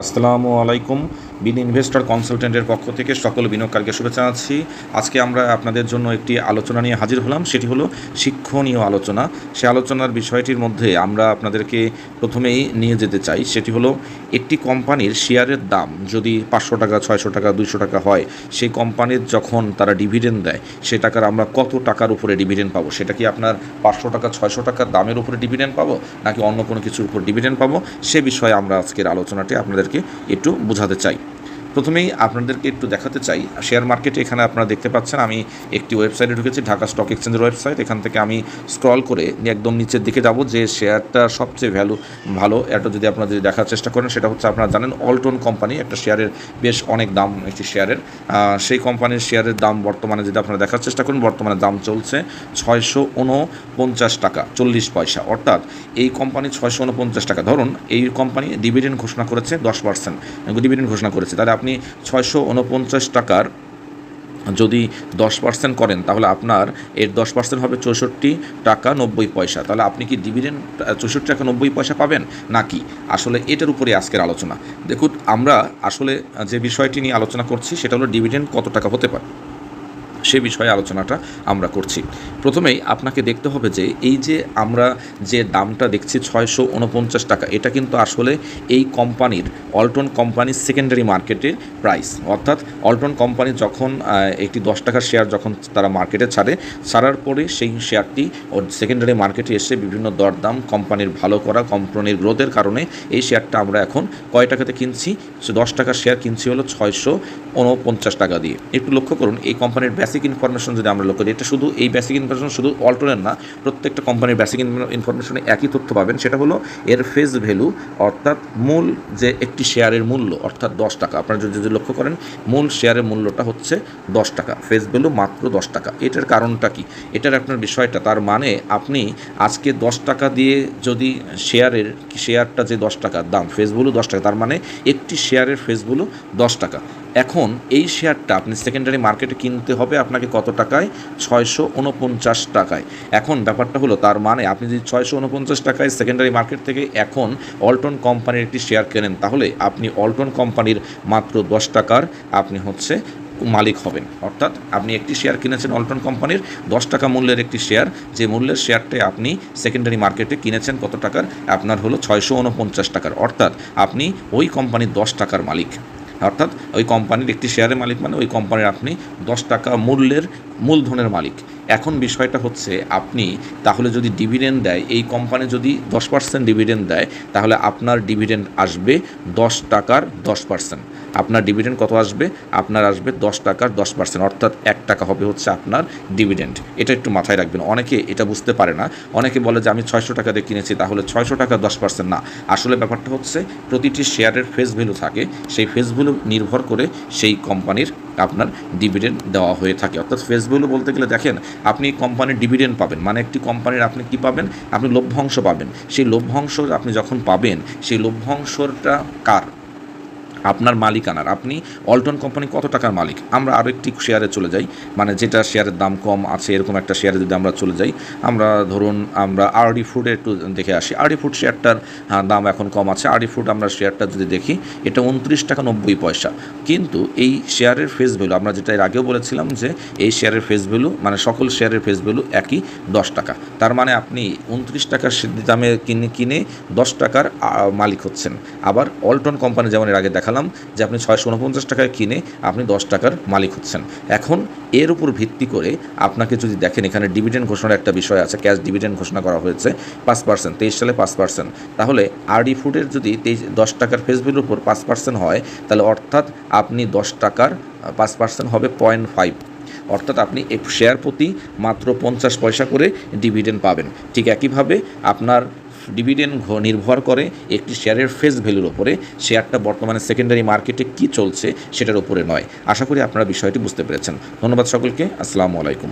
আসসালামু আলাইকুম বিন ইনভেস্টর কনসালটেন্টের পক্ষ থেকে সকল বিনিয়োগকারীকে শুভেচ্ছা জানাচ্ছি। আজকে আমরা আপনাদের জন্য একটি আলোচনা নিয়ে হাজির হলাম, সেটি হলো শিক্ষণীয় আলোচনা। সে আলোচনার বিষয়টির মধ্যে আমরা আপনাদেরকে প্রথমেই নিয়ে যেতে চাই, সেটি হলো একটি কোম্পানির শেয়ারের দাম যদি পাঁচশো টাকা, ছয়শো টাকা, দুইশো টাকা হয়, সেই কোম্পানির যখন তারা ডিভিডেন্ড দেয়, সে টাকার আমরা কত টাকার উপরে ডিভিডেন্ড পাবো? সেটা কি আপনার পাঁচশো টাকা, ছয়শো টাকার দামের উপরে ডিভিডেন্ড পাবো, নাকি অন্য কোনো কিছুর উপর ডিভিডেন্ড পাবো? সে বিষয়ে আমরা আজকের আলোচনাটি আপনাদেরকে একটু বোঝাতে চাই। প্রথমেই আপনাদেরকে একটু দেখাতে চাই। শেয়ার মার্কেটে এখানে আপনারা দেখতে পাচ্ছেন, আমি একটি ওয়েবসাইটে ঢুকেছি, ঢাকা স্টক এক্সচেঞ্জের ওয়েবসাইট। এখান থেকে আমি স্ক্রল করে একদম নিচের দিকে যাব, যে শেয়ারটা সবচেয়ে ভ্যালু ভালো। এটা যদি আপনারা যদি দেখার চেষ্টা করেন, সেটা হচ্ছে আপনারা জানেন অল্টন কোম্পানি, একটা শেয়ারের বেশ অনেক দাম, একটি শেয়ারের। সেই কোম্পানির শেয়ারের দাম বর্তমানে যদি আপনারা দেখার চেষ্টা করেন, বর্তমানে দাম চলছে ছয়শো উনপঞ্চাশ টাকা, চল্লিশ পয়সা। অর্থাৎ এই কোম্পানি ছয়শো উনপঞ্চাশ টাকা। ধরুন, এই কোম্পানি ডিভিডেন্ড ঘোষণা করেছে দশ পার্সেন্ট ডিভিডেন্ড ঘোষণা করেছে। তাহলে আপনি ছয়শো উনপঞ্চাশ টাকার যদি দশ পার্সেন্ট করেন, তাহলে আপনার এর দশ পার্সেন্ট হবে চৌষট্টি টাকা নব্বই পয়সা। তাহলে আপনি কি ডিভিডেন্ড চৌষট্টি টাকা নব্বই পয়সা পাবেন? নাকি? আসলে এটার উপরে আজকের আলোচনা। দেখুন, আমরা আসলে যে বিষয়টি নিয়ে আলোচনা করছি, সেটা হলো ডিভিডেন্ড কত টাকা হতে পারে। সে বিষয়ে আলোচনাটা আমরা করছি। প্রথমেই আপনাকে দেখতে হবে যে এই যে আমরা যে দামটা দেখছি ছয়শো উনপঞ্চাশ টাকা, এটা কিন্তু আসলে এই কোম্পানির, অল্টন কোম্পানির সেকেন্ডারি মার্কেটের প্রাইস অর্থাৎ অল্টন কোম্পানি যখন একটি দশ টাকার শেয়ার যখন তারা মার্কেটে ছাড়ে, ছাড়ার পরে সেই শেয়ারটি সেকেন্ডারি মার্কেটে এসে বিভিন্ন দরদাম, কোম্পানির ভালো করা, কোম্পানির গ্রোথের কারণে এই শেয়ারটা আমরা এখন কয় টাকাতে কিনছি? দশ টাকার শেয়ার কিনছি হলো ছয়শো উনপঞ্চাশ টাকা দিয়ে। একটু লক্ষ্য করুন, এই কোম্পানির বেসিক ইনফরমেশন যদি আমরা লক্ষ্য করি এটা শুধু এই বেসিক ইনফরমেশন শুধু অল্টনের না, প্রত্যেকটা কোম্পানির বেসিক ইনফরমেশনে একই তথ্য পাবেন। সেটা হলো এর ফেস ভ্যালু অর্থাৎ মূল যে একটি শেয়ারের মূল্য, অর্থাৎ দশ টাকা। আপনারা যদি যদি লক্ষ্য করেন, মূল শেয়ারের মূল্যটা হচ্ছে দশ টাকা ফেস ভ্যালু মাত্র দশ টাকা। এটার কারণটা কি? এটার আপনার বিষয়টা, তার মানে আপনি আজকে দশ টাকা দিয়ে যদি শেয়ারের শেয়ারটা যে দশ টাকার দাম ফেস ভ্যালু দশ টাকা, তার মানে একটি শেয়ারের ফেস ভ্যালু দশ টাকা। এখন এই শেয়ারটা আপনি সেকেন্ডারি মার্কেটে কিনতে হবে আপনাকে কত টাকায়? ছয়শো উনপঞ্চাশ টাকায়। এখন ব্যাপারটা হলো, তার মানে আপনি যদি ছয়শো উনপঞ্চাশ টাকায় সেকেন্ডারি মার্কেট থেকে এখন অল্টন কোম্পানির একটি শেয়ার কেনেন, তাহলে আপনি অল্টন কোম্পানির মাত্র দশ টাকার, আপনি হচ্ছে মালিক হবেন। অর্থাৎ আপনি একটি শেয়ার কিনেছেন অল্টন কোম্পানির দশ টাকা মূল্যের একটি শেয়ার যে মূল্যের শেয়ারটাই আপনি সেকেন্ডারি মার্কেটে কিনেছেন, কত টাকার? আপনার হলো ছয়শো উনপঞ্চাশ টাকার। অর্থাৎ আপনি ওই কোম্পানির দশ টাকার মালিক। অর্থাৎ ওই কোম্পানির একটি শেয়ারের মালিক মানে ওই কোম্পানির আপনি দশ টাকা মূল্যের মূলধনের মালিক। এখন বিষয়টা হচ্ছে আপনি তাহলে যদি ডিভিডেন্ড দেয়, এই কোম্পানি যদি দশ পার্সেন্ট ডিভিডেন্ড দেয়, তাহলে আপনার ডিভিডেন্ড আসবে দশ টাকার দশ পার্সেন্ট আপনার ডিভিডেন্ড কত আসবে? আপনার আসবে দশ টাকার দশ পার্সেন্ট অর্থাৎ এক টাকা হবে হচ্ছে আপনার ডিভিডেন্ড এটা একটু মাথায় রাখবেন। অনেকে এটা বুঝতে পারে না। অনেকে বলে যে আমি ছয়শো টাকা দিয়ে কিনেছি, তাহলে ছয়শো টাকা দশ পার্সেন্ট না। আসলে ব্যাপারটা হচ্ছে প্রতিটি শেয়ারের ফেস ভ্যালু থাকে। সেই ফেস ভ্যালু নির্ভর করে সেই কোম্পানির আপনার ডিভিডেন্ড দেওয়া হয়ে থাকে। অর্থাৎ ফেস ভ্যালু বলতে গেলে দেখেন, আপনি কোম্পানির ডিভিডেন্ড পাবেন। মানে একটি কোম্পানির আপনি কি পাবেন? আপনি লভ্যাংশ পাবেন। সেই লভ্যাংশ আপনি যখন পাবেন, সেই লভ্যাংশটা কার? আপনার মালিকানার। আপনি অল্টন কোম্পানি কত টাকার মালিক? আমরা আরও একটি শেয়ারে চলে যাই। মানে যেটা শেয়ারের দাম কম আছে, এরকম একটা শেয়ারে যদি আমরা চলে যাই, আমরা ধরুন আমরা আরডি ফুডে একটু দেখে আসি। আরডি ফুড শেয়ারটার দাম এখন কম আছে। আরডি ফুড আমরা শেয়ারটা যদি দেখি, এটা উনত্রিশ টাকা নব্বই পয়সা। কিন্তু এই শেয়ারের ফেস ভ্যালু আমরা যেটা এর আগেও বলেছিলাম যে, এই শেয়ারের ফেস ভ্যালু মানে সকল শেয়ারের ফেস ভ্যালু একই দশ টাকা। তার মানে আপনি উনত্রিশ টাকার দামে কিনে কিনে দশ টাকার মালিক হচ্ছেন। আবার অল্টন কোম্পানি যেমন এর আগে দেখালাম যে আপনি ছয়শো উনপঞ্চাশ টাকায় কিনে আপনি দশ টাকার মালিক হচ্ছেন। এখন এর উপর ভিত্তি করে আপনাকে যদি দেখেন, এখানে ডিভিডেন্ড ঘোষণার একটা বিষয় আছে, ক্যাশ ডিভিডেন্ড ঘোষণা করা হয়েছে, পাঁচ পার্সেন্ট, তেইশ সালে পাঁচ পার্সেন্ট। তাহলে আরডি ফুডের যদি তেইশ, দশ টাকার ফেস ভ্যালুর উপর পাঁচ পার্সেন্ট হয়, তাহলে অর্থাৎ আপনি দশ টাকার পাঁচ পার্সেন্ট হবে পয়েন্ট ফাইভ। অর্থাৎ আপনি শেয়ার প্রতি মাত্র পঞ্চাশ পয়সা করে ডিভিডেন্ড পাবেন। ঠিক একইভাবে আপনার ডিভিডেন্ড নির্ভর করে একটি শেয়ারের ফেস ভ্যালুর ওপরে শেয়ারটা বর্তমানে সেকেন্ডারি মার্কেটে কি চলছে সেটার উপরে নয়। আশা করি আপনারা বিষয়টি বুঝতে পেরেছেন। ধন্যবাদ সকলকে। আসসালামু আলাইকুম।